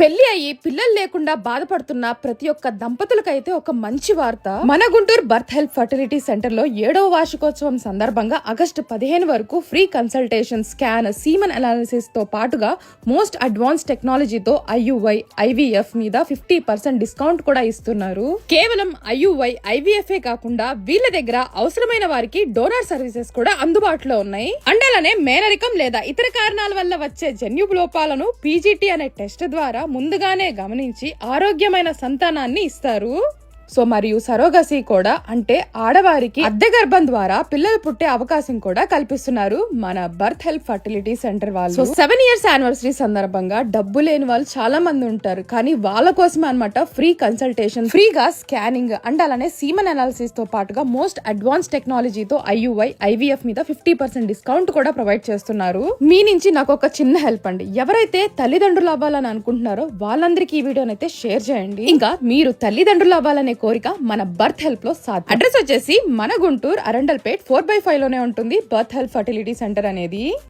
పెళ్ళి అయ్యి పిల్లలు లేకుండా బాధపడుతున్న ప్రతి ఒక్క దంపతులకైతే ఒక మంచి వార్త. మన గుంటూరు బర్త్ హెల్ప్ ఫర్టిలిటీ సెంటర్లో ఏడవ వార్షికోత్సవం సందర్భంగా ఆగస్టు పదిహేను వరకు ఫ్రీ కన్సల్టేషన్ స్కాన్ సీమన్ అనాలిసిస్తో పాటుగా మోస్ట్ అడ్వాన్స్ టెక్నాలజీతో ఐయువై ఐవీఎఫ్ మీద ఫిఫ్టీ పర్సెంట్ డిస్కౌంట్ కూడా ఇస్తున్నారు. కేవలం ఐయువై ఐవీఎఫ్ ఏ కాకుండా వీళ్ళ దగ్గర అవసరమైన వారికి డోనర్ సర్వీసెస్ కూడా అందుబాటులో ఉన్నాయి. అండ్ అండాలనే మేనరికం లేదా ఇతర కారణాల వల్ల వచ్చే జన్యు లోపాలను పీజీటీ అనే టెస్ట్ ద్వారా ముందుగానే గమనించి ఆరోగ్యమైన సంతానాన్ని ఇస్తారు. సో మరియు సరోగసి కూడా అంటే ఆడవారికి అద్దె గర్భం ద్వారా పిల్లలు పుట్టే అవకాశం కూడా కల్పిస్తున్నారు మన బర్త్ హెల్ప్ ఫర్టిలిటీ సెంటర్ వాళ్ళు. సో సెవెన్ ఇయర్స్ యానివర్సరీ సందర్భంగా డబ్బు లేని వాళ్ళు చాలా మంది ఉంటారు. కానీ వాళ్ళ కోసమే అనమాట ఫ్రీ కన్సల్టేషన్ ఫ్రీగా స్కానింగ్ అండ్ అలానే సీమన్ అనాలిసిస్తో పాటుగా మోస్ట్ అడ్వాన్స్ టెక్నాలజీతో ఐయుఐ ఐవీఎఫ్ మీద ఫిఫ్టీ పర్సెంట్ డిస్కౌంట్ కూడా ప్రొవైడ్ చేస్తున్నారు. మీ నుంచి నాకు ఒక చిన్న హెల్ప్ అండి. ఎవరైతే తల్లిదండ్రులు అవ్వాలని అనుకుంటున్నారో వాళ్ళందరికీ ఈ వీడియోనైతే షేర్ చేయండి. ఇంకా మీరు తల్లిదండ్రులు అవ్వాలనే కోరిక మన బర్త్ హెల్ప్లో సాధ్యం. అడ్రస్ వచ్చేసి మన గుంటూరు అరండల్పేట్ ఫోర్ బై ఫైవ్లోనే ఉంటుంది బర్త్ హెల్ప్ ఫర్టిలిటీ సెంటర్ అనేది.